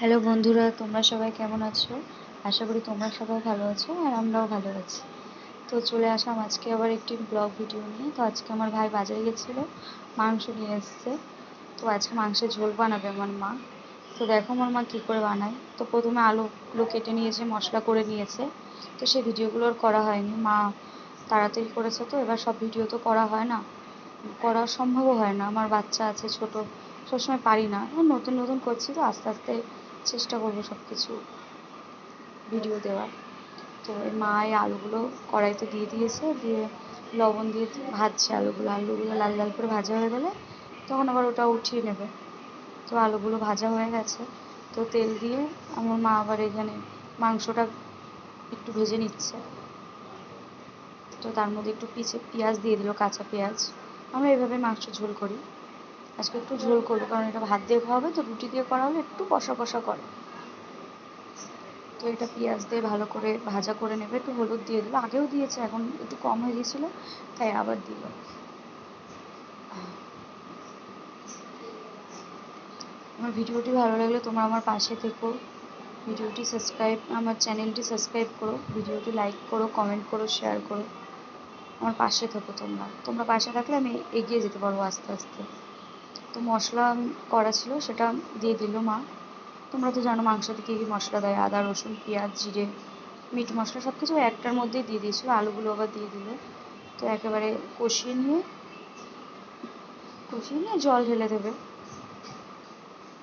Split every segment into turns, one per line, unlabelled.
Hello বন্ধুরা, তোমরা সবাই কেমন আছো? আশা করি তোমরা সবাই ভালো আছো আর আমরাও ভালো আছি। তো চলে আসলাম আজকে আবার একটি ব্লগ ভিডিও নিয়ে। তো আজকে আমার ভাই বাজারে গেছিল, মাংস নিয়ে এসছে। তো আজকে মাংসের ঝোল বানাবে আমার মা। তো দেখো আমার মা কী করে বানায়। তো প্রথমে আলুগুলো কেটে নিয়েছে, মশলা করে নিয়েছে। তো সেই ভিডিওগুলো আর করা হয়নি। মা তাড়াতাড়ি করেছে তো, এবার সব ভিডিও তো করা হয় না। করা সম্ভবও হয় না। আমার বাচ্চা আছে, ছোট। সবসময় পারি না। নতুন নতুন করছি তো আস্তে আস্তে চেষ্টা করব সব কিছু ভিডিও দেওয়ার। তো মা এই আলুগুলো কড়াইতে দিয়ে দিয়েছে, দিয়ে লবণ দিয়ে ভাজছে আলুগুলো। আলুগুলো লাল লাল করে ভাজা হয়ে গেলে তখন আবার ওটা উঠিয়ে নেবে। তো আলুগুলো ভাজা হয়ে গেছে। তো তেল দিয়ে আমার মা আবার এখানে মাংসটা একটু ভেজে নিচ্ছে। তো তার মধ্যে একটু পিছে, পেঁয়াজ দিয়ে দিল, কাঁচা পেঁয়াজ। আমরা এভাবে মাংস ঝোল করি। আজকে একটু ঝোল করব, কারণ এটা ভাত দিয়ে খাওয়া হবে, তো রুটি দিয়ে করা হলে একটু কষা কষা করে। তো এটা পেঁয়াজ দিয়ে ভালো করে ভাজা করে নেবে, একটু হলুদ দিয়ে দিল। আগেও দিয়েছে, এখন একটু কম হয়ে গিয়েছিল, তাই আবার দিল। আমার ভিডিওটি ভালো লাগলে তোমরা আমার পাশে থেকো। ভিডিওটি সাবস্ক্রাইব আমার চ্যানেলটি সাবস্ক্রাইব করো। ভিডিওটি লাইক করো কমেন্ট করো শেয়ার করো। আমার পাশে থেকো তোমরা। তোমরা পাশে থাকলে আমি এগিয়ে যেতে পারব আস্তে আস্তে। তো মশলা করা ছিল, সেটা দিয়ে দিল মা। তোমরা তো জানো মাংসতে কী কী মশলা দেয়, আদা, রসুন, পেঁয়াজ, জিরে, মিট মশলা সব কিছু একটার মধ্যেই দিয়ে দিয়েছিলো, আলুগুলো আবার দিয়ে দিল। তো একেবারে কষিয়ে নিয়ে কষিয়ে নিয়ে জল ঢেলে দেবে।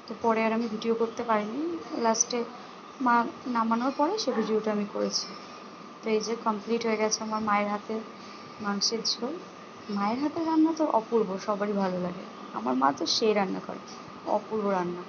তো পরে আর আমি ভিডিও করতে পারিনি। লাস্টে মা নামানোর পরে সে ভিডিওটা আমি করেছি। তো এই যে কমপ্লিট হয়ে গেছে আমার মায়ের হাতে মাংসের ঝোল। মায়ের হাতের রান্না তো অপূর্ব, সবারই ভালো লাগে। আমার মা তো সেই রান্না করে, অপূর্ব রান্না।